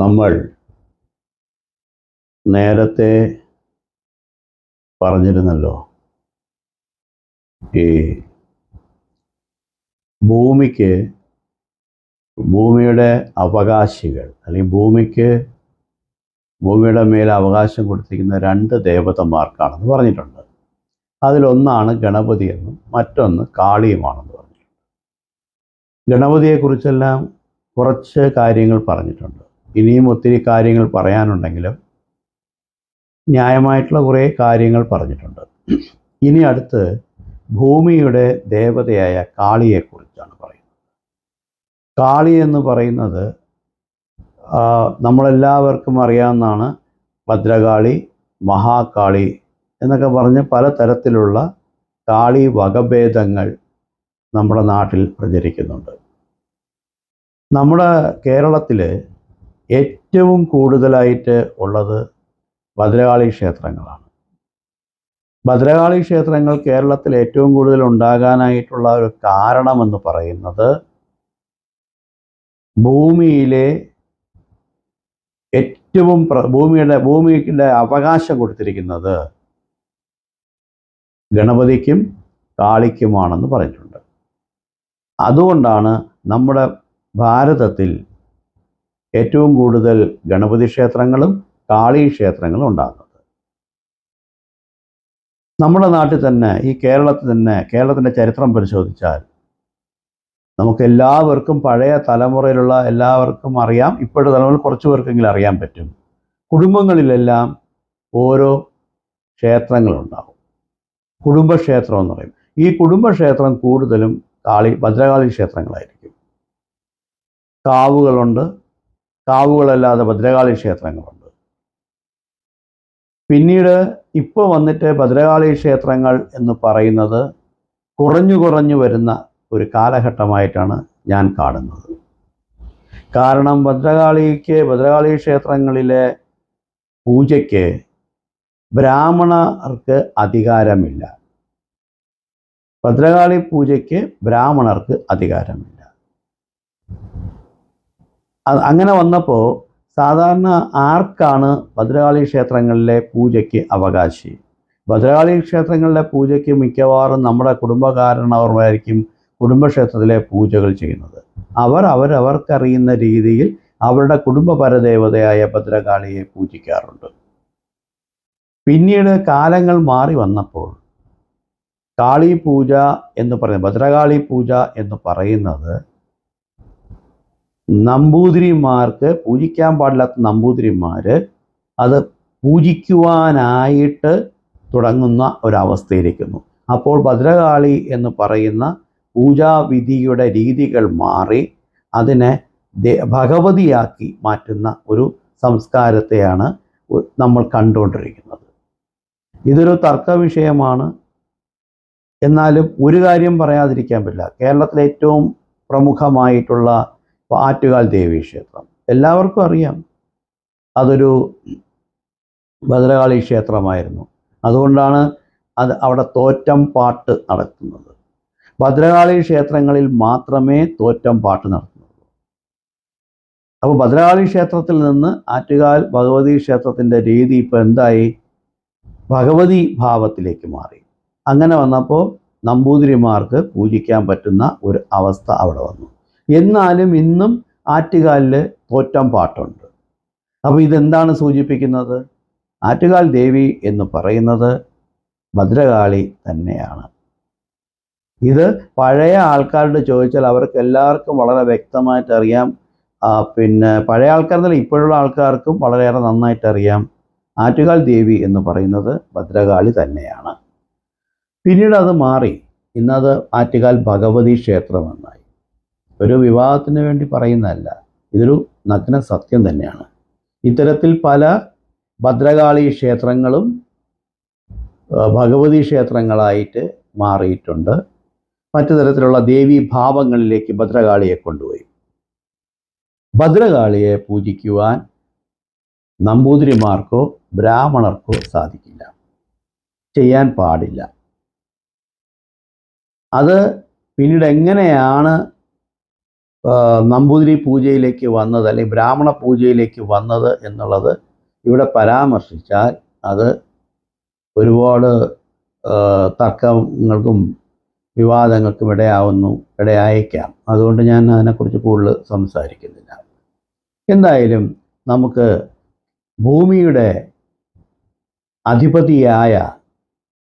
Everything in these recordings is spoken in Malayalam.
നമ്മൾ നേരത്തെ പറഞ്ഞിരുന്നല്ലോ ഈ ഭൂമിക്ക് ഭൂമിയുടെ അവകാശികൾ അല്ലെങ്കിൽ ഭൂമിക്ക് ഭൂമിയുടെ മേൽ അവകാശം കൊടുത്തിരിക്കുന്ന രണ്ട് ദേവതമാർക്കാണെന്ന് പറഞ്ഞിട്ടുണ്ട്. അതിലൊന്നാണ് ഗണപതി എന്നും മറ്റൊന്ന് കാളിയുമാണെന്ന് പറഞ്ഞിട്ടുണ്ട്. ഗണപതിയെക്കുറിച്ചെല്ലാം കുറച്ച് കാര്യങ്ങൾ പറഞ്ഞിട്ടുണ്ട്. ഇനിയും ഒത്തിരി കാര്യങ്ങൾ പറയാനുണ്ടെങ്കിലും ന്യായമായിട്ടുള്ള കുറേ കാര്യങ്ങൾ പറഞ്ഞിട്ടുണ്ട്. ഇനി അടുത്ത് ഭൂമിയുടെ ദേവതയായ കാളിയെക്കുറിച്ചാണ് പറയുന്നത്. കാളി എന്ന് പറയുന്നത് നമ്മളെല്ലാവർക്കും അറിയാവുന്നതാണ് ഭദ്രകാളി മഹാകാളി എന്നൊക്കെ പറഞ്ഞ് പലതരത്തിലുള്ള കാളി വകഭേദങ്ങൾ നമ്മുടെ നാട്ടിൽ പ്രചരിക്കുന്നുണ്ട്. നമ്മുടെ കേരളത്തിൽ ഏറ്റവും കൂടുതലായിട്ട് ഉള്ളത് ഭദ്രകാളി ക്ഷേത്രങ്ങളാണ്. ഭദ്രകാളി ക്ഷേത്രങ്ങൾ കേരളത്തിൽ ഏറ്റവും കൂടുതൽ ഉണ്ടാകാനായിട്ടുള്ള ഒരു കാരണമെന്ന് പറയുന്നത് ഭൂമിയിലെ ഏറ്റവും ഭൂമിയുടെ ഭൂമിയുടെ അവകാശം കൊടുത്തിരിക്കുന്നത് ഗണപതിക്കും കാളിക്കുമാണെന്ന് പറഞ്ഞിട്ടുണ്ട്. അതുകൊണ്ടാണ് നമ്മുടെ ഭാരതത്തിൽ ഏറ്റവും കൂടുതൽ ഗണപതി ക്ഷേത്രങ്ങളും കാളി ക്ഷേത്രങ്ങളും ഉണ്ടാകുന്നത്. നമ്മുടെ നാട്ടിൽ തന്നെ ഈ കേരളത്തിൽ തന്നെ കേരളത്തിന്റെ ചരിത്രം പരിശോധിച്ചാൽ നമുക്ക് എല്ലാവർക്കും പഴയ തലമുറയിലുള്ള എല്ലാവർക്കും അറിയാം. ഇപ്പോഴത്തെ തലമുറയിൽ കുറച്ച് പേർക്കെങ്കിലും അറിയാൻ പറ്റും. കുടുംബങ്ങളിലെല്ലാം ഓരോ ക്ഷേത്രങ്ങളുണ്ടാവും. കുടുംബക്ഷേത്രം എന്ന് പറയും. ഈ കുടുംബക്ഷേത്രം കൂടുതലും കാളി ഭദ്രകാളി ക്ഷേത്രങ്ങളായിരിക്കും. കാവുകളുണ്ട് കാവുകളല്ലാതെ ഭദ്രകാളി ക്ഷേത്രങ്ങളുണ്ട് പിന്നീട് ഇപ്പോൾ വന്നിട്ട് ഭദ്രകാളി ക്ഷേത്രങ്ങൾ എന്ന് പറയുന്നത് കുറഞ്ഞു കുറഞ്ഞു വരുന്ന ഒരു കാലഘട്ടമായിട്ടാണ് ഞാൻ കാണുന്നത്. കാരണം ഭദ്രകാളിക്ക് ഭദ്രകാളി ക്ഷേത്രങ്ങളിലെ പൂജയ്ക്ക് ബ്രാഹ്മണർക്ക് അധികാരമില്ല. ഭദ്രകാളി പൂജയ്ക്ക് ബ്രാഹ്മണർക്ക് അധികാരമില്ല. അങ്ങനെ വന്നപ്പോൾ സാധാരണ ആർക്കാണ് ഭദ്രകാളി ക്ഷേത്രങ്ങളിലെ പൂജയ്ക്ക് അവകാശി? ഭദ്രകാളി ക്ഷേത്രങ്ങളിലെ പൂജയ്ക്ക് മിക്കവാറും നമ്മുടെ കുടുംബകാരണവർമായിരിക്കും കുടുംബക്ഷേത്രത്തിലെ പൂജകൾ ചെയ്യുന്നത്. അവർ അവരവർക്കറിയുന്ന രീതിയിൽ അവരുടെ കുടുംബ പരദേവതയായ ഭദ്രകാളിയെ പൂജിക്കാറുണ്ട്. പിന്നീട് കാലങ്ങൾ മാറി വന്നപ്പോൾ കാളി പൂജ എന്ന് പറയുന്നത് ഭദ്രകാളി പൂജ എന്ന് പറയുന്നത് നമ്പൂതിരിമാർക്ക് പൂജിക്കാൻ പാടില്ലാത്ത നമ്പൂതിരിമാർ അത് പൂജിക്കുവാനായിട്ട് തുടങ്ങുന്ന ഒരവസ്ഥയിലേക്കുന്നു അപ്പോൾ ഭദ്രകാളി എന്ന് പറയുന്ന പൂജാവിധിയുടെ രീതികൾ മാറി അതിനെ ഭഗവതിയാക്കി മാറ്റുന്ന ഒരു സംസ്കാരത്തെയാണ് നമ്മൾ കണ്ടുകൊണ്ടിരിക്കുന്നത്. ഇതൊരു തർക്ക വിഷയമാണ്. എന്നാലും ഒരു കാര്യം പറയാതിരിക്കാൻ പറ്റില്ല. കേരളത്തിലെ ഏറ്റവും പ്രമുഖമായിട്ടുള്ള ആറ്റുകാൽ ദേവീ ക്ഷേത്രം. എല്ലാവർക്കും അറിയാം. അതൊരു ഭദ്രകാളി ക്ഷേത്രമായിരുന്നു. അതുകൊണ്ടാണ് അത് അവിടെ തോറ്റം പാട്ട് നടത്തുന്നത്. ഭദ്രകാളി ക്ഷേത്രങ്ങളിൽ മാത്രമേ തോറ്റം പാട്ട് നടത്തുന്നുള്ളൂ. അപ്പോൾ ഭദ്രകാളി ക്ഷേത്രത്തിൽ നിന്ന് ആറ്റുകാൽ ഭഗവതി ക്ഷേത്രത്തിന്റെ രീതി ഇപ്പോൾ എന്തായി? ഭഗവതി ഭാവത്തിലേക്ക് മാറി. അങ്ങനെ വന്നപ്പോൾ നമ്പൂതിരിമാർക്ക് പൂജിക്കാൻ പറ്റുന്ന ഒരു അവസ്ഥ അവിടെ വന്നു. എന്നാലും ഇന്നും ആറ്റുകാലിൽ തോറ്റം പാട്ടുണ്ട്. അപ്പോൾ ഇതെന്താണ് സൂചിപ്പിക്കുന്നത്? ആറ്റുകാൽ ദേവി എന്ന് പറയുന്നത് ഭദ്രകാളി തന്നെയാണ്. ഇത് പഴയ ആൾക്കാരോട് ചോദിച്ചാൽ അവർക്ക് എല്ലാവർക്കും വളരെ വ്യക്തമായിട്ട് അറിയാം. പിന്നെ പഴയ ആൾക്കാരെന്നല്ല ഇപ്പോഴുള്ള ആൾക്കാർക്കും വളരെയേറെ നന്നായിട്ട് അറിയാം. ആറ്റുകാൽ ദേവി എന്ന് പറയുന്നത് ഭദ്രകാളി തന്നെയാണ്. പിന്നീട് അത് മാറി. ഇന്നത് ആറ്റുകാൽ ഭഗവതി ക്ഷേത്രമെന്നായി ഒരു വിവാഹത്തിന് വേണ്ടി പറയുന്നതല്ല. ഇതൊരു നഗ്ന സത്യം തന്നെയാണ്. ഇത്തരത്തിൽ പല ഭദ്രകാളി ക്ഷേത്രങ്ങളും ഭഗവതി ക്ഷേത്രങ്ങളായിട്ട് മാറിയിട്ടുണ്ട്. മറ്റു തരത്തിലുള്ള ദേവീ ഭാവങ്ങളിലേക്ക് ഭദ്രകാളിയെ കൊണ്ടുപോയി. ഭദ്രകാളിയെ പൂജിക്കുവാൻ നമ്പൂതിരിമാർക്കോ ബ്രാഹ്മണർക്കോ സാധിക്കില്ല. ചെയ്യാൻ പാടില്ല. അത് പിന്നീട് എങ്ങനെയാണ് നമ്പൂതിരി പൂജയിലേക്ക് വന്നത് അല്ലെങ്കിൽ ബ്രാഹ്മണ പൂജയിലേക്ക് വന്നത് എന്നുള്ളത് ഇവിടെ പരാമർശിച്ചാൽ അത് ഒരുപാട് തർക്കങ്ങൾക്കും വിവാദങ്ങൾക്കും ഇടയാവുന്നു ഇടയായേക്കാം. അതുകൊണ്ട് ഞാൻ അതിനെക്കുറിച്ച് കൂടുതൽ സംസാരിക്കുന്നില്ല. എന്തായാലും നമുക്ക് ഭൂമിയുടെ അധിപതിയായ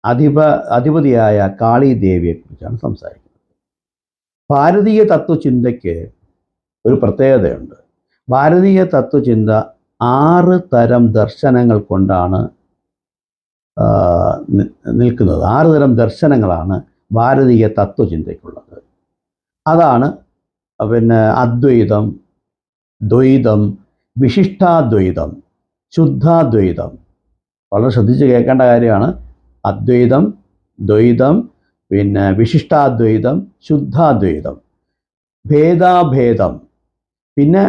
അധിപ അധിപതിയായ കാളി ദേവിയെക്കുറിച്ചാണ് സംസാരിക്കുന്നത്. ഭാരതീയ തത്വചിന്തയ്ക്ക് ഒരു പ്രത്യേകതയുണ്ട്. ഭാരതീയ തത്വചിന്ത ആറ് തരം ദർശനങ്ങൾ കൊണ്ടാണ് നിൽക്കുന്നത്. ആറ് തരം ദർശനങ്ങളാണ് ഭാരതീയ തത്വചിന്തയ്ക്കുള്ളത്. അതാണ് പിന്നെ അദ്വൈതം ദ്വൈതം വിശിഷ്ടാദ്വൈതം ശുദ്ധാദ്വൈതം. വളരെ ശ്രദ്ധിച്ച് കേൾക്കേണ്ട കാര്യമാണ്. അദ്വൈതം ദ്വൈതം പിന്നെ വിശിഷ്ടാദ്വൈതം ശുദ്ധാദ്വൈതം ഭേദാഭേദം പിന്നെ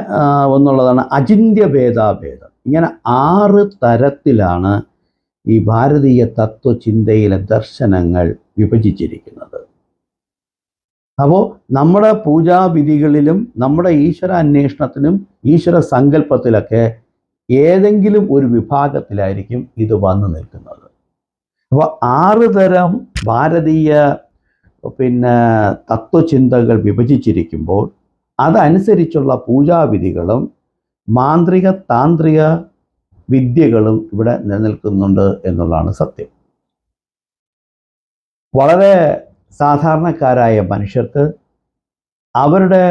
ഒന്നുള്ളതാണ് അചിന്യ ഭേദാഭേദം ഇങ്ങനെ ആറ് തരത്തിലാണ് ഈ ഭാരതീയ തത്വചിന്തയിലെ ദർശനങ്ങൾ വിഭജിച്ചിരിക്കുന്നത്. അപ്പോൾ നമ്മുടെ പൂജാവിധികളിലും നമ്മുടെ ഈശ്വര അന്വേഷണത്തിനും ഈശ്വര സങ്കല്പത്തിലൊക്കെ ഏതെങ്കിലും ഒരു വിഭാഗത്തിലായിരിക്കും ഇത് വന്നു നിൽക്കുന്നത്. അപ്പോൾ ആറ് തരം ഭാരതീയ പിന്നെ തത്വചിന്തകൾ വിഭജിച്ചിരിക്കുമ്പോൾ അതനുസരിച്ചുള്ള പൂജാവിധികളും മാന്ത്രിക താന്ത്രിക വിദ്യകളും ഇവിടെ നിലനിൽക്കുന്നുണ്ട് എന്നുള്ളതാണ് സത്യം. വളരെ സാധാരണക്കാരായ മനുഷ്യർക്ക് അവരുടെ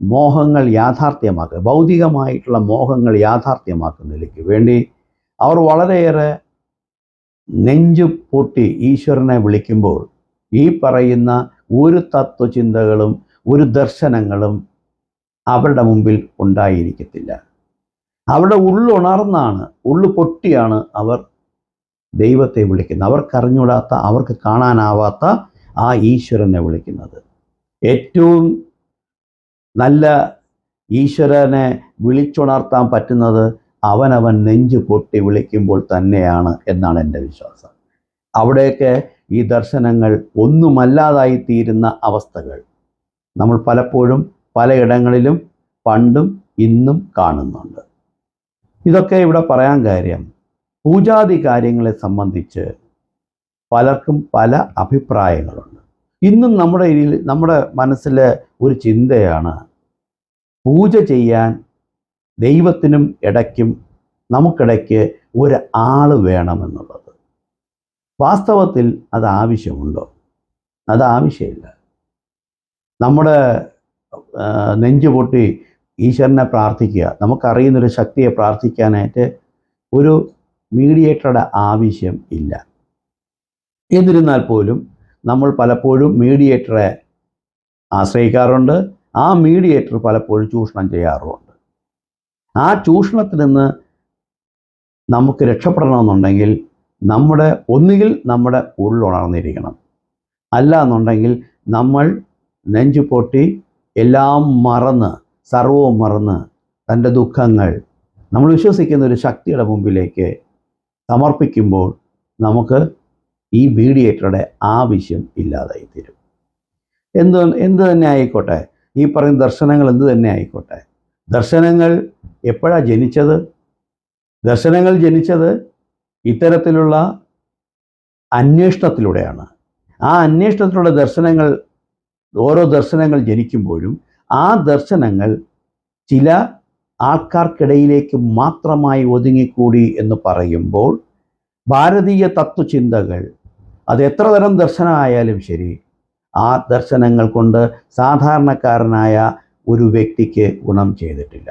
മോഹങ്ങൾ യാഥാർത്ഥ്യമാക്കുക ഭൗതികമായിട്ടുള്ള മോഹങ്ങൾ യാഥാർത്ഥ്യമാക്കുന്നതിലേക്ക് വേണ്ടി അവർ വളരെയേറെ നെഞ്ചു പൊട്ടി ഈശ്വരനെ വിളിക്കുമ്പോൾ ഈ പറയുന്ന ഒരു തത്വചിന്തകളും ഒരു ദർശനങ്ങളും അവരുടെ മുമ്പിൽ ഉണ്ടായിരിക്കത്തില്ല. അവരുടെ ഉള്ളുണർന്നാണ് ഉള്ളു പൊട്ടിയാണ് അവർ ദൈവത്തെ വിളിക്കുന്നത്. അവർക്കറിഞ്ഞൂടാത്ത അവർക്ക് കാണാനാവാത്ത ആ ഈശ്വരനെ വിളിക്കുന്നത്. ഏറ്റവും നല്ല ഈശ്വരനെ വിളിച്ചുണർത്താൻ പറ്റുന്നത് അവനവൻ നെഞ്ചു പൊട്ടി വിളിക്കുമ്പോൾ തന്നെയാണ് എന്നാണ് എന്റെ വിശ്വാസം. അവിടെയൊക്കെ ഈ ദർശനങ്ങൾ ഒന്നുമല്ലാതായി തീരുന്ന അവസ്ഥകൾ നമ്മൾ പലപ്പോഴും പലയിടങ്ങളിലും പണ്ടും ഇന്നും കാണുന്നുണ്ട്. ഇതൊക്കെ ഇവിടെ പറയാൻ കാര്യം പൂജാതി കാര്യങ്ങളെ സംബന്ധിച്ച് പലർക്കും പല അഭിപ്രായങ്ങളുണ്ട്. ഇന്നും നമ്മുടെ നമ്മുടെ മനസ്സിലെ ഒരു ചിന്തയാണ് പൂജ ചെയ്യാൻ ദൈവത്തിനും ഇടയ്ക്കും നമുക്കിടയ്ക്ക് ഒരു ആൾ വേണമെന്നുള്ളത്. വാസ്തവത്തിൽ അത് ആവശ്യമുണ്ടോ? അത് ആവശ്യമില്ല. നമ്മുടെ നെഞ്ചു പൊട്ടി ഈശ്വരനെ പ്രാർത്ഥിക്കുക നമുക്കറിയുന്നൊരു ശക്തിയെ പ്രാർത്ഥിക്കാനായിട്ട് ഒരു മീഡിയേറ്ററുടെ ആവശ്യം ഇല്ല. എന്നിരുന്നാൽ പോലും നമ്മൾ പലപ്പോഴും മീഡിയേറ്ററെ ആശ്രയിക്കാറുണ്ട് ആ മീഡിയേറ്റർ പലപ്പോഴും ചൂഷണം ചെയ്യാറുമുണ്ട്. ആ ചൂഷണത്തിൽ നിന്ന് നമുക്ക് രക്ഷപ്പെടണമെന്നുണ്ടെങ്കിൽ നമ്മുടെ ഒന്നുകിൽ നമ്മുടെ ഉള്ളുണർന്നിരിക്കണം അല്ല എന്നുണ്ടെങ്കിൽ നമ്മൾ നെഞ്ചു പൊട്ടി എല്ലാം മറന്ന് സർവവും മറന്ന് തന്റെ ദുഃഖങ്ങൾ നമ്മൾ വിശ്വസിക്കുന്ന ഒരു ശക്തിയുടെ മുമ്പിലേക്ക് സമർപ്പിക്കുമ്പോൾ നമുക്ക് ഈ മീഡിയേറ്ററുടെ ആവശ്യം ഇല്ലാതായി തീരും എന്ത് എന്ത് തന്നെ ആയിക്കോട്ടെ? ഈ പറയുന്ന ദർശനങ്ങൾ എന്ത് തന്നെ ആയിക്കോട്ടെ? ദർശനങ്ങൾ എപ്പോഴാണ് ജനിച്ചത്? ദർശനങ്ങൾ ജനിച്ചത് ഇത്തരത്തിലുള്ള അന്വേഷണത്തിലൂടെയാണ്. ആ അന്വേഷണത്തിലുള്ള ദർശനങ്ങൾ ഓരോ ദർശനങ്ങൾ ജനിക്കുമ്പോഴും ആ ദർശനങ്ങൾ ചില ആൾക്കാർക്കിടയിലേക്ക് മാത്രമായി ഒതുങ്ങിക്കൂടി എന്ന് പറയുമ്പോൾ ഭാരതീയ തത്വചിന്തകൾ അത് എത്ര തരം ദർശനമായാലും ശരി ആ ദർശനങ്ങൾ കൊണ്ട് സാധാരണക്കാരനായ ഒരു വ്യക്തിക്ക് ഗുണം ചെയ്തിട്ടില്ല.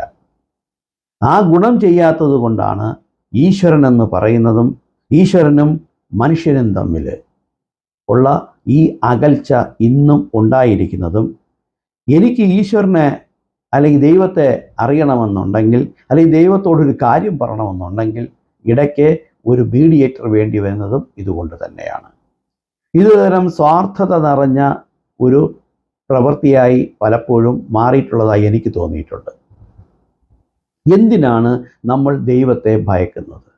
ആ ഗുണം ചെയ്യാത്തത് കൊണ്ടാണ് ഈശ്വരൻ എന്ന് പറയുന്നതും ഈശ്വരനും മനുഷ്യനും തമ്മിൽ ഉള്ള ഈ അകൽച്ച ഇന്നും ഉണ്ടായിരിക്കുന്നതും എനിക്ക് ഈശ്വരനെ അല്ലെങ്കിൽ ദൈവത്തെ അറിയണമെന്നുണ്ടെങ്കിൽ അല്ലെങ്കിൽ ദൈവത്തോടൊരു കാര്യം പറയണമെന്നുണ്ടെങ്കിൽ ഇടയ്ക്ക് ഒരു മീഡിയേറ്റർ വേണ്ടി വരുന്നതും ഇതുകൊണ്ട് തന്നെയാണ്. ഇതുതരം സ്വാർത്ഥത നിറഞ്ഞ ഒരു പ്രവൃത്തിയായി പലപ്പോഴും മാറിയിട്ടുള്ളതായി എനിക്ക് തോന്നിയിട്ടുണ്ട്. എന്തിനാണ് നമ്മൾ ദൈവത്തെ ഭയക്കുന്നത്?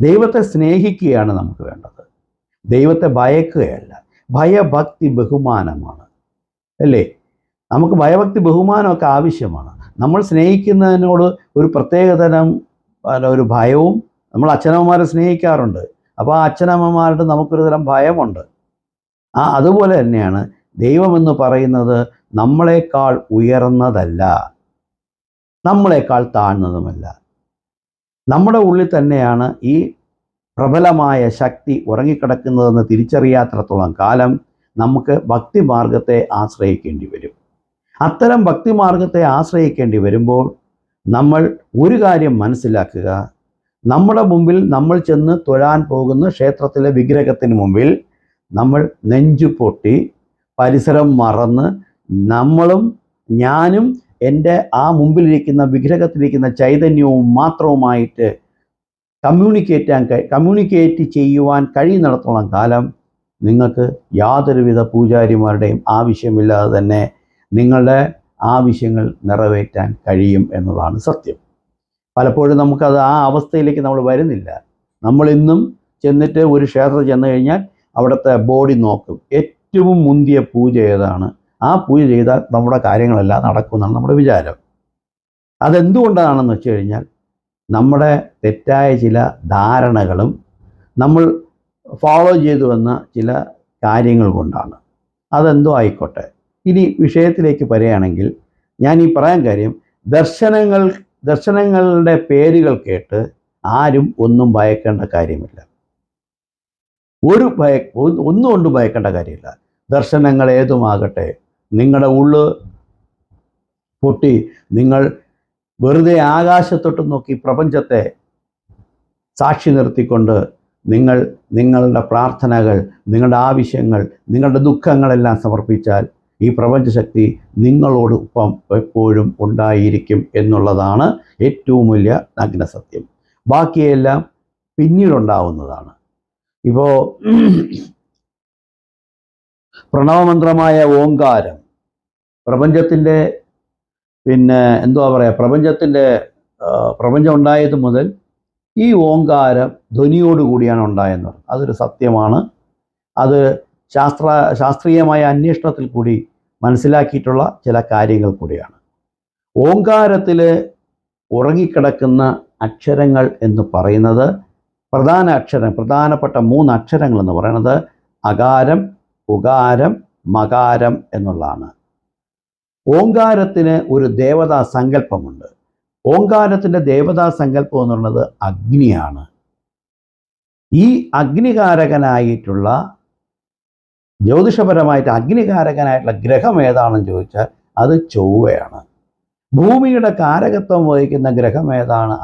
ദൈവത്തെ സ്നേഹിക്കുകയാണ് നമുക്ക് വേണ്ടത്. ദൈവത്തെ ഭയക്കുകയല്ല. ഭയഭക്തി ബഹുമാനമാണ്. അല്ലേ? നമുക്ക് ഭയഭക്തി ബഹുമാനമൊക്കെ ആവശ്യമാണ്. നമ്മൾ സ്നേഹിക്കുന്നതിനോട് ഒരു പ്രത്യേകതരം ഒരു ഭയവും നമ്മൾ അച്ഛനമ്മമാരെ സ്നേഹിക്കാറുണ്ട്. അപ്പോൾ ആ അച്ഛനമ്മമാരുടെ നമുക്കൊരു തരം ഭയമുണ്ട്. ആ അതുപോലെ തന്നെയാണ് ദൈവമെന്ന് പറയുന്നത് നമ്മളെക്കാൾ ഉയർന്നതല്ല. നമ്മളെക്കാൾ താഴ്ന്നതുമല്ല. നമ്മുടെ ഉള്ളിൽ തന്നെയാണ് ഈ പ്രബലമായ ശക്തി ഉറങ്ങിക്കിടക്കുന്നതെന്ന് തിരിച്ചറിയാത്രത്തോളം കാലം നമുക്ക് ഭക്തിമാർഗത്തെ ആശ്രയിക്കേണ്ടി വരും. അത്തരം ഭക്തിമാർഗത്തെ ആശ്രയിക്കേണ്ടി വരുമ്പോൾ നമ്മൾ ഒരു കാര്യം മനസ്സിലാക്കുക. നമ്മുടെ മുമ്പിൽ നമ്മൾ ചെന്ന് തൊഴാൻ പോകുന്ന ക്ഷേത്രത്തിലെ വിഗ്രഹത്തിന് മുമ്പിൽ നമ്മൾ നെഞ്ചു പൊട്ടി പരിസരം മറന്ന് നമ്മളും ഞാനും എന്റെ ആ മുമ്പിലിരിക്കുന്ന വിഗ്രഹത്തിലിരിക്കുന്ന ചൈതന്യവും മാത്രവുമായിട്ട് കമ്മ്യൂണിക്കേറ്റാൻ കഴി കമ്മ്യൂണിക്കേറ്റ് ചെയ്യുവാൻ കഴിയുന്നിടത്തോളം കാലം നിങ്ങൾക്ക് യാതൊരുവിധ പൂജാരിമാരുടെയും ആവശ്യമില്ലാതെ തന്നെ നിങ്ങളുടെ ആവശ്യങ്ങൾ നിറവേറ്റാൻ കഴിയും എന്നുള്ളതാണ് സത്യം. പലപ്പോഴും നമുക്കത് ആ അവസ്ഥയിലേക്ക് നമ്മൾ വരുന്നില്ല. നമ്മളിന്നും ചെന്നിട്ട് ഒരു ക്ഷേത്രത്തിൽ ചെന്ന് കഴിഞ്ഞാൽ അവിടുത്തെ ബോഡി നോക്കും. ഏറ്റവും മുന്തിയ പൂജ ഏതാണ്? ആ പൂജ ചെയ്താൽ നമ്മുടെ കാര്യങ്ങളെല്ലാം നടക്കുമെന്നാണ് നമ്മുടെ വിചാരം. അതെന്തുകൊണ്ടാണെന്ന് വെച്ച് കഴിഞ്ഞാൽ നമ്മുടെ തെറ്റായ ചില ധാരണകളും നമ്മൾ ഫോളോ ചെയ്തു വന്ന ചില കാര്യങ്ങൾ കൊണ്ടാണ്. അതെന്തോ ആയിക്കോട്ടെ. ഇനി വിഷയത്തിലേക്ക് പറയുകയാണെങ്കിൽ ഞാൻ ഈ പറയാൻ കാര്യം ദർശനങ്ങൾ ദർശനങ്ങളുടെ പേരുകൾ കേട്ട് ആരും ഒന്നും ഭയക്കേണ്ട കാര്യമില്ല. ഒരു ഭയ ഒന്നുകൊണ്ടും ഒന്നും കൊണ്ടും ഭയക്കേണ്ട കാര്യമില്ല. ദർശനങ്ങൾ ഏതുമാകട്ടെ നിങ്ങളുടെ ഉള്ള് പൊട്ടി നിങ്ങൾ വെറുതെ ആകാശത്തൊട്ട് നോക്കി പ്രപഞ്ചത്തെ സാക്ഷി നിർത്തിക്കൊണ്ട് നിങ്ങൾ നിങ്ങളുടെ പ്രാർത്ഥനകൾ നിങ്ങളുടെ ആവശ്യങ്ങൾ നിങ്ങളുടെ ദുഃഖങ്ങളെല്ലാം സമർപ്പിച്ചാൽ ഈ പ്രപഞ്ചശക്തി നിങ്ങളോടൊപ്പം എപ്പോഴും ഉണ്ടായിരിക്കും എന്നുള്ളതാണ് ഏറ്റവും വലിയ നഗ്നസത്യം ബാക്കിയെല്ലാം പിന്നീടുണ്ടാവുന്നതാണ്. ഇപ്പോൾ പ്രണവമന്ത്രമായ ഓങ്കാരം. പ്രപഞ്ചത്തിന്റെ പിന്നെ എന്തുവാ പറയുക പ്രപഞ്ചത്തിന്റെ പ്രപഞ്ചം ഉണ്ടായത് മുതൽ ഈ ഓങ്കാരം ധ്വനിയോടുകൂടിയാണ് ഉണ്ടായെന്ന് അതൊരു സത്യമാണ്. അത് ശാസ്ത്ര ശാസ്ത്രീയമായ അന്വേഷണത്തിൽ കൂടി മനസ്സിലാക്കിയിട്ടുള്ള ചില കാര്യങ്ങൾ കൂടിയാണ്. ഓങ്കാരത്തിൽ ഉറങ്ങിക്കിടക്കുന്ന അക്ഷരങ്ങൾ എന്ന് പറയുന്നത് പ്രധാന അക്ഷരം പ്രധാനപ്പെട്ട മൂന്ന് അക്ഷരങ്ങൾ എന്ന് പറയുന്നത് അകാരം ഉകാരം മകാരം എന്നുള്ളതാണ്. ഓങ്കാരത്തിന് ഒരു ദേവതാ സങ്കല്പമുണ്ട്. ഓങ്കാരത്തിന്റെ ദേവതാ സങ്കല്പം എന്ന് പറയുന്നത് അഗ്നിയാണ്. ഈ അഗ്നികാരകനായിട്ടുള്ള ജ്യോതിഷപരമായിട്ട് അഗ്നികാരകനായിട്ടുള്ള ഗ്രഹം ഏതാണെന്ന് ചോദിച്ചാൽ അത് ചൊവ്വയാണ്. ഭൂമിയുടെ കാരകത്വം വഹിക്കുന്ന ഗ്രഹം ഏതാണ്?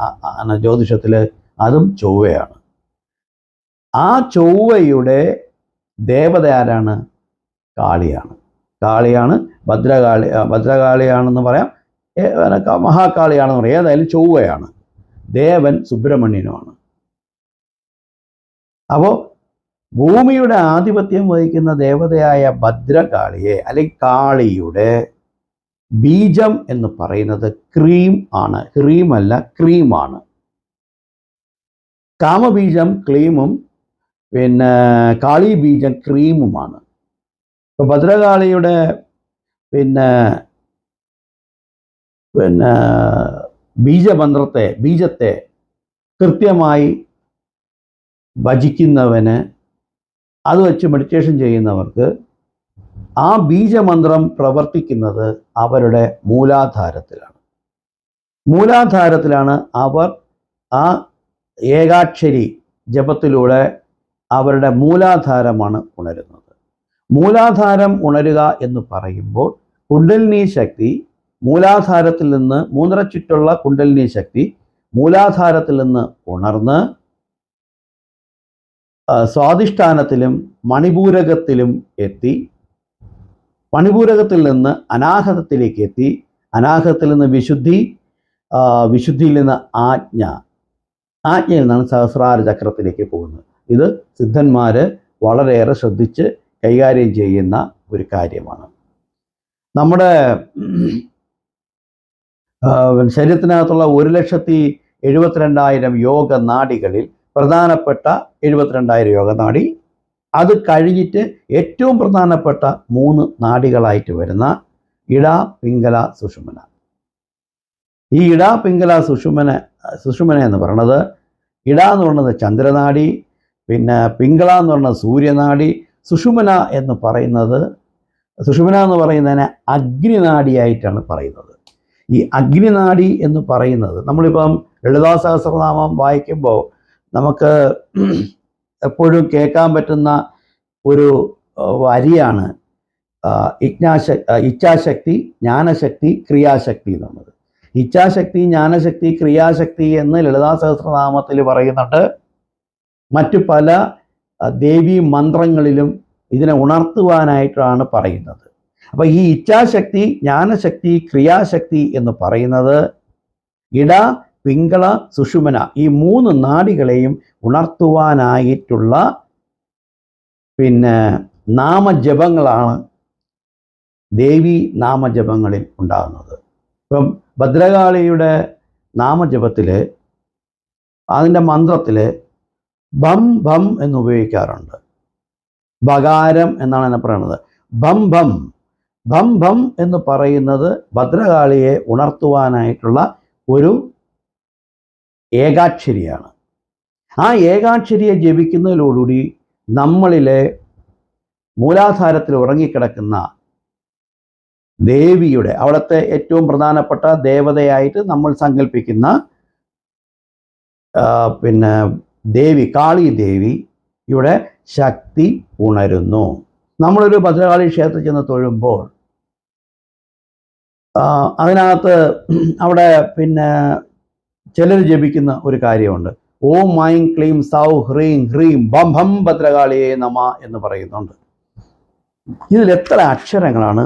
ജ്യോതിഷത്തിൽ അതും ചൊവ്വയാണ്. ആ ചൊവ്വയുടെ ദേവത ആരാണ്? കാളിയാണ്. കാളിയാണ് ഭദ്രകാളി ഭദ്രകാളിയാണെന്ന് പറയാം. മഹാകാളിയാണെന്ന് പറയാം. ഏതായാലും ചൊവ്വയാണ്. ദേവൻ സുബ്രഹ്മണ്യനുമാണ്. അപ്പോൾ ഭൂമിയുടെ ആധിപത്യം വഹിക്കുന്ന ദേവതയായ ഭദ്രകാളിയെ അല്ലെങ്കിൽ കാളിയുടെ ബീജം എന്ന് പറയുന്നത് ക്രീം ആണ്. ക്രീമല്ല ക്രീമാണ്. കാമബീജം ക്ലീമും പിന്നെ കാളി ബീജം ക്രീമുമാണ്. ഇപ്പൊ ഭദ്രകാളിയുടെ പിന്നെ പിന്നെ ബീജമന്ത്രത്തെ ബീജത്തെ കൃത്യമായി ഭജിക്കുന്നവന് അത് വെച്ച് മെഡിറ്റേഷൻ ചെയ്യുന്നവർക്ക് ആ ബീജമന്ത്രം പ്രവർത്തിക്കുന്നത് അവരുടെ മൂലാധാരത്തിലാണ്. മൂലാധാരത്തിലാണ് അവർ ആ ഏകാക്ഷരി ജപത്തിലൂടെ അവരുടെ മൂലാധാരമാണ് ഉണരുന്നത്. മൂലാധാരം ഉണരുക എന്ന് പറയുമ്പോൾ കുണ്ടലിനി ശക്തി മൂലാധാരത്തിൽ നിന്ന് മൂന്നര ചുറ്റുള്ള കുണ്ടലിനി ശക്തി മൂലാധാരത്തിൽ നിന്ന് ഉണർന്ന് സ്വാധിഷ്ഠാനത്തിലും മണിപൂരകത്തിലും എത്തി മണിപൂരകത്തിൽ നിന്ന് അനാഹതത്തിലേക്ക് എത്തി അനാഹതത്തിൽ നിന്ന് വിശുദ്ധി വിശുദ്ധിയിൽ നിന്ന് ആജ്ഞ ആജ്ഞയിൽ നിന്നാണ് സഹസ്രാര ചക്രത്തിലേക്ക് പോകുന്നത്. ഇത് സിദ്ധന്മാർ വളരെയേറെ ശ്രദ്ധിച്ച് കൈകാര്യം ചെയ്യുന്ന ഒരു കാര്യമാണ്. നമ്മുടെ ശരീരത്തിനകത്തുള്ള ഒരു ലക്ഷത്തി എഴുപത്തിരണ്ടായിരം യോഗ നാടികളിൽ പ്രധാനപ്പെട്ട എഴുപത്തിരണ്ടായിരം യോഗ നാടി അത് കഴിഞ്ഞിട്ട് ഏറ്റവും പ്രധാനപ്പെട്ട മൂന്ന് നാടികളായിട്ട് വരുന്ന ഇട പിങ്കല സുഷുമന. ഈ ഇട പിങ്കല സുഷുമന സുഷുമന എന്ന് പറയുന്നത് ഇട എന്ന് പറയുന്നത് ചന്ദ്രനാടി പിന്നെ പിങ്കള എന്ന് പറയുന്ന സൂര്യനാടി സുഷുമന എന്ന് പറയുന്നത് സുഷുമന എന്ന് പറയുന്നതിനെ അഗ്നിനാടിയായിട്ടാണ് പറയുന്നത്. ഈ അഗ്നിനാടി എന്ന് പറയുന്നത് നമ്മളിപ്പം ലളിതാ സഹസ്രനാമം വായിക്കുമ്പോൾ നമുക്ക് എപ്പോഴും കേൾക്കാൻ പറ്റുന്ന ഒരു വരിയാണ് ഇജ്ഞാശ ഇച്ഛാശക്തി ജ്ഞാനശക്തി ക്രിയാശക്തി എന്നുള്ളത്. ഇച്ഛാശക്തി ജ്ഞാനശക്തി ക്രിയാശക്തി എന്ന് ലളിതാ സഹസ്രനാമത്തിൽ പറയുന്നുണ്ട്. മറ്റു പല ദേവി മന്ത്രങ്ങളിലും ഇതിനെ ഉണർത്തുവാനായിട്ടാണ് പറയുന്നത്. അപ്പോൾ ഈ ഇച്ഛാശക്തി ജ്ഞാനശക്തി ക്രിയാശക്തി എന്ന് പറയുന്നത് ഇട പിങ്കള സുഷുമന ഈ മൂന്ന് നാടികളെയും ഉണർത്തുവാനായിട്ടുള്ള പിന്നെ നാമജപങ്ങളാണ് ദേവി നാമജപങ്ങളിൽ ഉണ്ടാകുന്നത്. ഇപ്പം ഭദ്രകാളിയുടെ നാമജപത്തിൽ അതിന്റെ മന്ത്രത്തിൽ ബം ഭം എന്ന് ഉപയോഗിക്കാറുണ്ട്. ബകാരം എന്നാണ് എന്നെ പറയുന്നത് ബം ഭം. ബം ഭം എന്ന് പറയുന്നത് ഭദ്രകാളിയെ ഉണർത്തുവാനായിട്ടുള്ള ഒരു ഏകാക്ഷരിയാണ്. ആ ഏകാക്ഷരിയെ ജപിക്കുന്നതിലോടുകൂടി നമ്മളിലെ മൂലാധാരത്തിൽ ഉറങ്ങിക്കിടക്കുന്ന ദേവിയുടെ അവിടുത്തെ ഏറ്റവും പ്രധാനപ്പെട്ട ദേവതയായിട്ട് നമ്മൾ സങ്കല്പിക്കുന്ന പിന്നെ ദേവി കാളി ദേവി ഇവിടെ ശക്തി ഉണരുന്നു. നമ്മളൊരു ഭദ്രകാളി ക്ഷേത്രത്തിൽ ചെന്ന് തൊഴുമ്പോൾ അതിനകത്ത് അവിടെ പിന്നെ ചിലർ ജപിക്കുന്ന ഒരു കാര്യമുണ്ട്. ഓം മൈം ക്ലീം സൗ ഹ്രീം ഹ്രീം ബം ഭം ഭദ്രകാളിയെ നമ എന്ന് പറയുന്നുണ്ട്. ഇതിൽ എത്ര അക്ഷരങ്ങളാണ്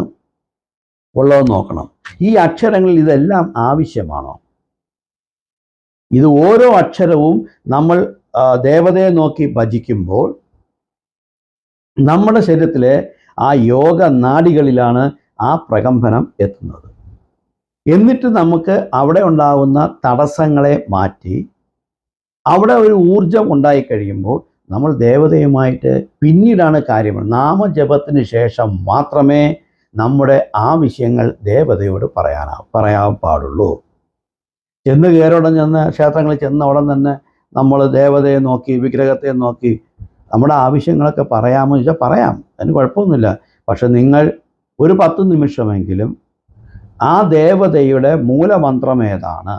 ഉള്ളതെന്ന് നോക്കണം. ഈ അക്ഷരങ്ങളിൽ ഇതെല്ലാം ആവശ്യമാണോ? ഇത് ഓരോ അക്ഷരവും നമ്മൾ ദേവതയെ നോക്കി ഭജിക്കുമ്പോൾ നമ്മുടെ ശരീരത്തിലെ ആ യോഗ നാടികളിലാണ് ആ പ്രകമ്പനം എത്തുന്നത്. എന്നിട്ട് നമുക്ക് അവിടെ ഉണ്ടാകുന്ന തടസ്സങ്ങളെ മാറ്റി അവിടെ ഒരു ഊർജം ഉണ്ടായി കഴിയുമ്പോൾ നമ്മൾ ദേവതയുമായിട്ട് പിന്നീടാണ് കാര്യം നാമജപത്തിന് ശേഷം മാത്രമേ നമ്മുടെ ആ വിഷയങ്ങൾ ദേവതയോട് പറയാനാ പറയാൻ പാടുള്ളൂ. ചെന്ന് കയറോടെ ചെന്ന് ക്ഷേത്രങ്ങളിൽ ചെന്ന ഉടൻ തന്നെ നമ്മൾ ദേവതയെ നോക്കി വിഗ്രഹത്തെ നോക്കി നമ്മുടെ ആവശ്യങ്ങളൊക്കെ പറയാമോ ചോദിച്ചാൽ പറയാം. അതിന് കുഴപ്പമൊന്നുമില്ല. പക്ഷെ നിങ്ങൾ ഒരു പത്ത് നിമിഷമെങ്കിലും ആ ദേവതയുടെ മൂലമന്ത്രം ഏതാണ്?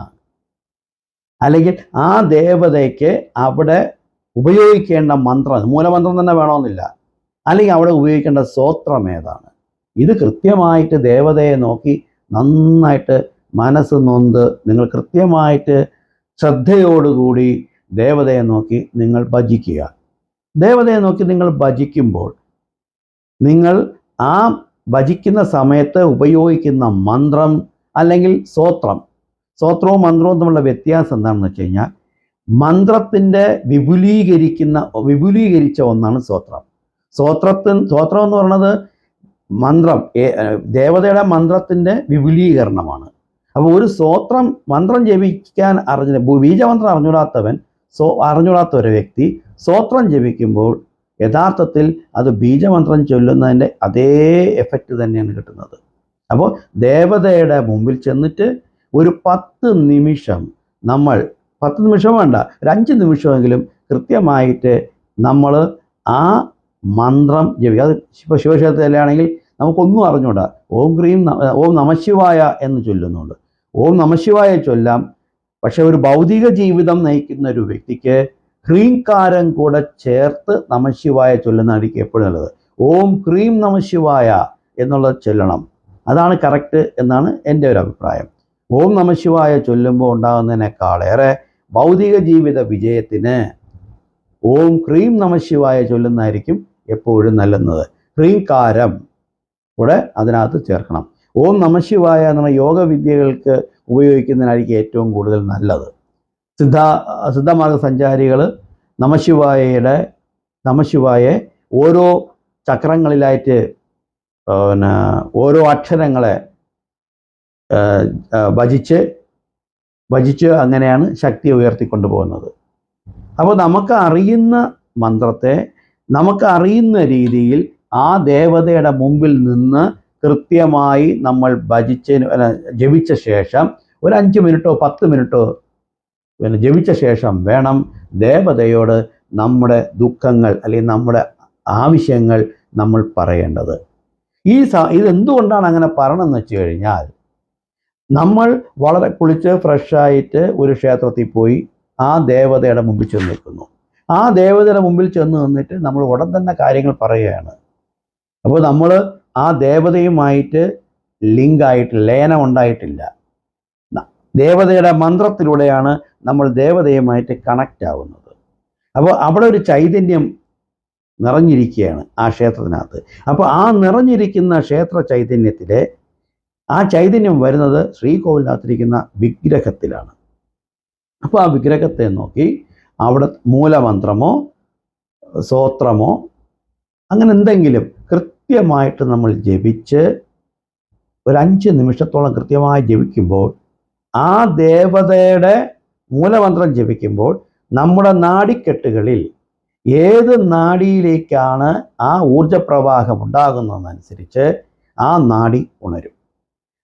അല്ലെങ്കിൽ ആ ദേവതയ്ക്ക് അവിടെ ഉപയോഗിക്കേണ്ട മന്ത്രം മൂലമന്ത്രം തന്നെ വേണമെന്നില്ല. അല്ലെങ്കിൽ അവിടെ ഉപയോഗിക്കേണ്ട സ്തോത്രം ഏതാണ്? ഇത് കൃത്യമായിട്ട് ദേവതയെ നോക്കി നന്നായിട്ട് മനസ്സ് നൊന്ത് നിങ്ങൾ കൃത്യമായിട്ട് ശ്രദ്ധയോടുകൂടി ദേവതയെ നോക്കി നിങ്ങൾ ഭജിക്കുക. ദേവതയെ നോക്കി നിങ്ങൾ ഭജിക്കുമ്പോൾ നിങ്ങൾ ആ ഭജിക്കുന്ന സമയത്ത് ഉപയോഗിക്കുന്ന മന്ത്രം അല്ലെങ്കിൽ സ്വോത്രം സ്തോത്രവും മന്ത്രവും തമ്മിലുള്ള വ്യത്യാസം എന്താണെന്ന് വെച്ച് കഴിഞ്ഞാൽ മന്ത്രത്തിന്റെ വിപുലീകരിക്കുന്ന വിപുലീകരിച്ച ഒന്നാണ് സ്തോത്രം സ്തോത്രത്തിന് സ്തോത്രം എന്ന് പറയുന്നത് മന്ത്രം ദേവതയുടെ മന്ത്രത്തിന്റെ വിപുലീകരണമാണ്. അപ്പോൾ ഒരു സ്തോത്രം മന്ത്രം ജപിക്കാൻ അറിഞ്ഞ ബീജമന്ത്രം അറിഞ്ഞൂടാത്തവൻ സോ അറിഞ്ഞൂടാത്ത ഒരു വ്യക്തി സ്തോത്രം ജപിക്കുമ്പോൾ യഥാർത്ഥത്തിൽ അത് ബീജമന്ത്രം ചൊല്ലുന്നതിന്റെ അതേ എഫക്റ്റ് തന്നെയാണ് കിട്ടുന്നത്. അപ്പോൾ ദേവതയുടെ മുമ്പിൽ ചെന്നിട്ട് ഒരു പത്ത് നിമിഷം നമ്മൾ പത്ത് നിമിഷം വേണ്ട ഒരു അഞ്ച് നിമിഷമെങ്കിലും കൃത്യമായിട്ട് നമ്മൾ ആ മന്ത്രം ജപി. അത് ഇപ്പോൾ ശിവക്ഷേത്രത്തിലാണെങ്കിൽ നമുക്കൊന്നും അറിഞ്ഞൂടാ ഓം ക്രീം ഓം നമശിവായ എന്ന് ചൊല്ലുന്നുണ്ട്. ഓം നമശിവായ ചൊല്ലാം പക്ഷെ ഒരു ഭൗതിക ജീവിതം നയിക്കുന്ന ഒരു വ്യക്തിക്ക് ഹ്രീംകാരം കൂടെ ചേർത്ത് നമശിവായ ചൊല്ലുന്നതായിരിക്കും എപ്പോഴും നല്ലത് ഓം ഹ്രീം നമശിവായ എന്നുള്ളത് ചൊല്ലണം. അതാണ് കറക്റ്റ് എന്നാണ് എന്റെ ഒരു അഭിപ്രായം. ഓം നമശിവായ ചൊല്ലുമ്പോൾ ഉണ്ടാകുന്നതിനേക്കാളേറെ ഭൗതിക ജീവിത വിജയത്തിന് ഓം ഹ്രീം നമശിവായ ചൊല്ലുന്നതായിരിക്കും എപ്പോഴും നല്ലുന്നത് ഹ്രീംകാരം കൂടെ അതിനകത്ത് ചേർക്കണം. ഓം നമശിവായ എന്ന യോഗ വിദ്യകൾക്ക് ഉപയോഗിക്കുന്നതിനായിരിക്കും ഏറ്റവും കൂടുതൽ നല്ലത്. സിദ്ധ സിദ്ധമാർഗ സഞ്ചാരികൾ നമശിവായയുടെ നമശിവായെ ഓരോ ചക്രങ്ങളിലായിട്ട് പിന്നെ ഓരോ അക്ഷരങ്ങളെ ഭജിച്ച് ഭജിച്ച് അങ്ങനെയാണ് ശക്തി ഉയർത്തിക്കൊണ്ടു പോകുന്നത് അപ്പോൾ നമുക്ക് അറിയുന്ന മന്ത്രത്തെ നമുക്ക് അറിയുന്ന രീതിയിൽ ആ ദേവതയുടെ മുമ്പിൽ നിന്ന് കൃത്യമായി നമ്മൾ ഭജിച്ചതിന് അല്ല, ജപിച്ച ശേഷം ഒരു അഞ്ച് മിനിറ്റോ പത്ത് മിനിറ്റോ പിന്നെ ജപിച്ച ശേഷം വേണം ദേവതയോട് നമ്മുടെ ദുഃഖങ്ങൾ അല്ലെങ്കിൽ നമ്മുടെ ആവശ്യങ്ങൾ നമ്മൾ പറയേണ്ടത്. ഈ സ ഇതെന്തുകൊണ്ടാണ് അങ്ങനെ പറയണമെന്ന് വെച്ച് കഴിഞ്ഞാൽ നമ്മൾ വളരെ കുളിച്ച് ഫ്രഷായിട്ട് ഒരു ക്ഷേത്രത്തിൽ പോയി ആ ദേവതയുടെ മുമ്പിൽ ചെന്ന് നിൽക്കുന്നു. ആ ദേവതയുടെ മുമ്പിൽ ചെന്ന് നിന്നിട്ട് നമ്മൾ ഉടൻ തന്നെ കാര്യങ്ങൾ പറയുകയാണ്. അപ്പോൾ നമ്മൾ ആ ദേവതയുമായിട്ട് ലിങ്കായിട്ട് ലയനം ഉണ്ടായിട്ടില്ല. ദേവതയുടെ മന്ത്രത്തിലൂടെയാണ് നമ്മൾ ദേവതയുമായിട്ട് കണക്റ്റ് ആവുന്നത്. അപ്പോൾ അവിടെ ഒരു ചൈതന്യം നിറഞ്ഞിരിക്കുകയാണ് ആ ക്ഷേത്രത്തിനകത്ത്. അപ്പോൾ ആ നിറഞ്ഞിരിക്കുന്ന ക്ഷേത്ര ചൈതന്യത്തിലെ ആ ചൈതന്യം വരുന്നത് ശ്രീകോവിലിനകത്തിരിക്കുന്ന വിഗ്രഹത്തിലാണ്. അപ്പോൾ ആ വിഗ്രഹത്തെ നോക്കി അവിടെ മൂലമന്ത്രമോ സ്വോത്രമോ അങ്ങനെ എന്തെങ്കിലും കൃത്യമായിട്ട് നമ്മൾ ജപിച്ച് ഒരു അഞ്ച് നിമിഷത്തോളം കൃത്യമായി ജപിക്കുമ്പോൾ ആ ദേവതയുടെ മൂലമന്ത്രം ജപിക്കുമ്പോൾ നമ്മുടെ നാടിക്കെട്ടുകളിൽ ഏത് നാടിയിലേക്കാണ് ആ ഊർജപ്രവാഹം ഉണ്ടാകുന്നതെന്നനുസരിച്ച് ആ നാടി ഉണരും.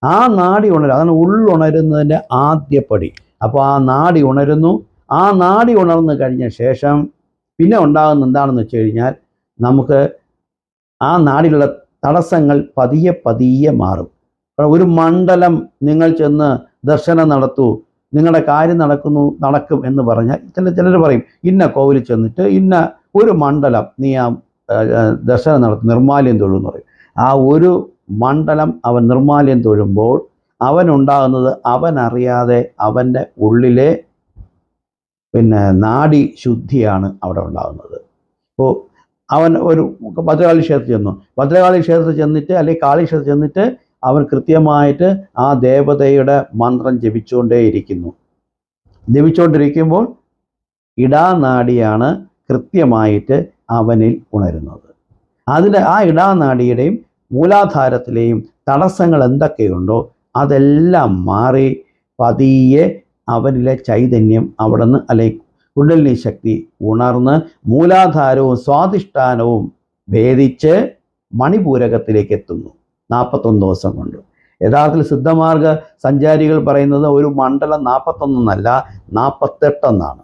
ആ നാടി ഉണരും. അതാണ് ഉള്ളുണരുന്നതിന്റെ ആദ്യപടി അപ്പോൾ ആ നാടി ഉണരുന്നു. ആ നാടി ഉണർന്നു കഴിഞ്ഞ ശേഷം പിന്നെ ഉണ്ടാകുന്ന എന്താണെന്ന് വെച്ച് കഴിഞ്ഞാൽ നമുക്ക് ആ നാടിലുള്ള തടസ്സങ്ങൾ പതിയെ പതിയെ മാറും. ഒരു മണ്ഡലം നിങ്ങൾ ചെന്ന് ദർശനം നടത്തൂ നിങ്ങളുടെ കാര്യം നടക്കുന്നു നടക്കും എന്ന് പറഞ്ഞാൽ ചില ചിലർ പറയും ഇന്ന കോവിലിൽ ചെന്നിട്ട് ഇന്ന ഒരു മണ്ഡലം നീ ആ ദർശനം നടത്തും നിർമാല്യം തൊഴും എന്ന് പറയും. ആ ഒരു മണ്ഡലം അവൻ നിർമാല്യം തൊഴുമ്പോൾ അവനുണ്ടാകുന്നത് അവനറിയാതെ അവന്റെ ഉള്ളിലെ പിന്നെ നാഡി ശുദ്ധിയാണ് അവിടെ ഉണ്ടാകുന്നത്. ഇപ്പോൾ അവൻ ഒരു ഭദ്രകാളി ക്ഷേത്രത്തിൽ ചെന്നു. ഭദ്രകാളി ക്ഷേത്രത്തിൽ ചെന്നിട്ട് അല്ലെങ്കിൽ കാളി ക്ഷേത്രത്തിൽ ചെന്നിട്ട് അവൻ കൃത്യമായിട്ട് ആ ദേവതയുടെ മന്ത്രം ജപിച്ചുകൊണ്ടേയിരിക്കുന്നു. ജപിച്ചുകൊണ്ടിരിക്കുമ്പോൾ ഇടാനാടിയാണ് കൃത്യമായിട്ട് അവനിൽ ഉണരുന്നത്. അതിന്റെ ആ ഇടാനാടിയുടെയും മൂലാധാരത്തിലെയും തടസ്സങ്ങൾ എന്തൊക്കെയുണ്ടോ അതെല്ലാം മാറി പതിയെ അവനിലെ ചൈതന്യം അവിടെ നിന്ന് അല്ലെങ്കിൽ കുണ്ടലിനി ശക്തി ഉണർന്ന് മൂലാധാരവും സ്വാധിഷ്ഠാനവും ഭേദിച്ച് മണിപൂരകത്തിലേക്ക് എത്തുന്നു. നാൽപ്പത്തൊന്ന് ദിവസം കൊണ്ട്. യഥാർത്ഥത്തിൽ സിദ്ധമാർഗ സഞ്ചാരികൾ പറയുന്നത് ഒരു മണ്ഡലം നാൽപ്പത്തൊന്നല്ല നാൽപ്പത്തെട്ടെന്നാണ്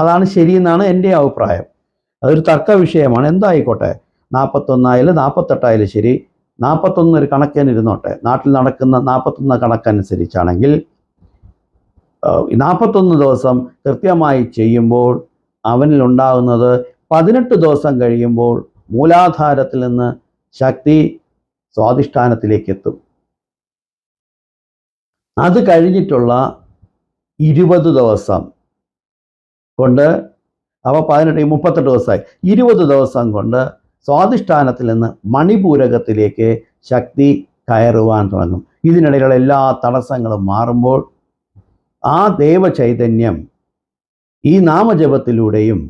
അതാണ് ശരിയെന്നാണ് എന്റെ അഭിപ്രായം. അതൊരു തർക്ക വിഷയമാണ്. എന്തായിക്കോട്ടെ? നാൽപ്പത്തൊന്നായാലും നാൽപ്പത്തെട്ടായാലും ശരി. നാൽപ്പത്തൊന്ന് ഒരു നാട്ടിൽ നടക്കുന്ന നാൽപ്പത്തൊന്ന് കണക്കനുസരിച്ചാണെങ്കിൽ നാൽപ്പത്തൊന്ന് ദിവസം കൃത്യമായി ചെയ്യുമ്പോൾ അവനിലുണ്ടാകുന്നത് പതിനെട്ട് ദിവസം കഴിയുമ്പോൾ മൂലാധാരത്തിൽ നിന്ന് ശക്തി സ്വാധിഷ്ഠാനത്തിലേക്ക് എത്തും. അത് കഴിഞ്ഞിട്ടുള്ള ഇരുപത് ദിവസം കൊണ്ട് അവ പതിനെട്ട് മുപ്പത്തെട്ട് ദിവസമായി. ഇരുപത് ദിവസം കൊണ്ട് സ്വാധിഷ്ഠാനത്തിൽ നിന്ന് മണിപൂരകത്തിലേക്ക് ശക്തി കയറുവാൻ തുടങ്ങും. ഇതിനിടയിലുള്ള എല്ലാ തടസ്സങ്ങളും മാറുമ്പോൾ ആ ദേവചൈതന്യം ഈ നാമജപത്തിലൂടെയും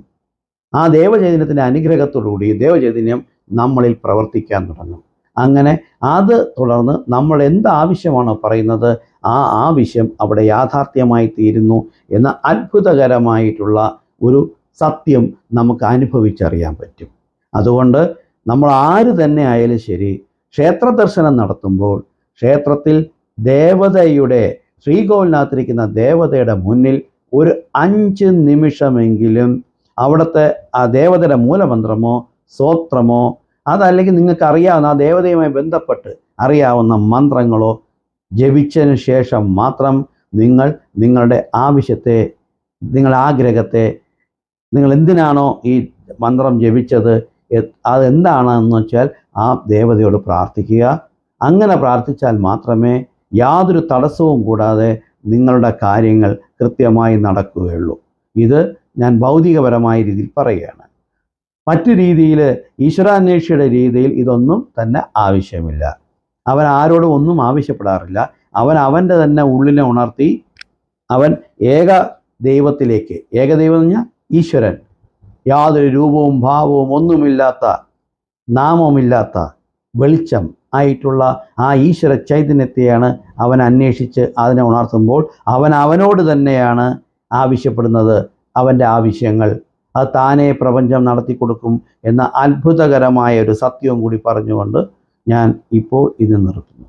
ആ ദേവചൈതന്യത്തിന്റെ അനുഗ്രഹത്തോടുകൂടിയും ദേവചൈതന്യം നമ്മളിൽ പ്രവർത്തിക്കാൻ തുടങ്ങും. അങ്ങനെ അത് തുടർന്ന് നമ്മൾ എന്ത് ആവശ്യമാണോ പറയുന്നത് ആ ആവശ്യം അവിടെ യാഥാർത്ഥ്യമായി തീരുന്നു എന്ന അത്ഭുതകരമായിട്ടുള്ള ഒരു സത്യം നമുക്ക് അനുഭവിച്ചറിയാൻ പറ്റും. അതുകൊണ്ട് നമ്മൾ ആര് തന്നെ ആയാലും ശരി ക്ഷേത്ര ദർശനം നടത്തുമ്പോൾ ക്ഷേത്രത്തിൽ ദേവതയുടെ ശ്രീകോവിലിനകത്തിരിക്കുന്ന ദേവതയുടെ മുന്നിൽ ഒരു അഞ്ച് നിമിഷമെങ്കിലും അവിടുത്തെ ആ ദേവതയുടെ മൂലമന്ത്രമോ സ്വോത്രമോ അതല്ലെങ്കിൽ നിങ്ങൾക്ക് അറിയാവുന്ന ആ ദേവതയുമായി ബന്ധപ്പെട്ട് അറിയാവുന്ന മന്ത്രങ്ങളോ ജപിച്ചതിന് ശേഷം മാത്രം നിങ്ങൾ നിങ്ങളുടെ ആവശ്യത്തെ നിങ്ങളുടെ ആഗ്രഹത്തെ നിങ്ങൾ എന്തിനാണോ ഈ മന്ത്രം ജപിച്ചത് അതെന്താണെന്ന് വെച്ചാൽ ആ ദേവതയോട് പ്രാർത്ഥിക്കുക. അങ്ങനെ പ്രാർത്ഥിച്ചാൽ മാത്രമേ യാതൊരു തടസ്സവും കൂടാതെ നിങ്ങളുടെ കാര്യങ്ങൾ കൃത്യമായി നടക്കുകയുള്ളൂ. ഇത് ഞാൻ ഭൗതികപരമായ രീതിയിൽ പറയുകയാണ്. മറ്റു രീതിയിൽ ഈശ്വരാന്വേഷിയുടെ രീതിയിൽ ഇതൊന്നും തന്നെ ആവശ്യമില്ല. അവൻ ആരോടും ഒന്നും ആവശ്യപ്പെടാറില്ല. അവൻ അവന്റെ തന്നെ ഉള്ളിനെ ഉണർത്തി അവൻ ഏക ദൈവത്തിലേക്ക് ഏകദൈവം എന്ന് പറഞ്ഞാൽ ഈശ്വരൻ. യാതൊരു രൂപവും ഭാവവും ഒന്നുമില്ലാത്ത നാമമില്ലാത്ത വെളിച്ചം ആയിട്ടുള്ള ആ ഈശ്വര ചൈതന്യത്തെയാണ് അവൻ അന്വേഷിച്ച് അതിനെ ഉണർത്തുമ്പോൾ അവൻ അവനോട് തന്നെയാണ് ആവശ്യപ്പെടുന്നത് അവന്റെ ആവശ്യങ്ങൾ. അത് താനേ പ്രപഞ്ചം നടത്തി കൊടുക്കും എന്ന അത്ഭുതകരമായ ഒരു സത്യവും കൂടി പറഞ്ഞുകൊണ്ട് ഞാൻ ഇപ്പോൾ ഇത് നിർത്തുന്നു.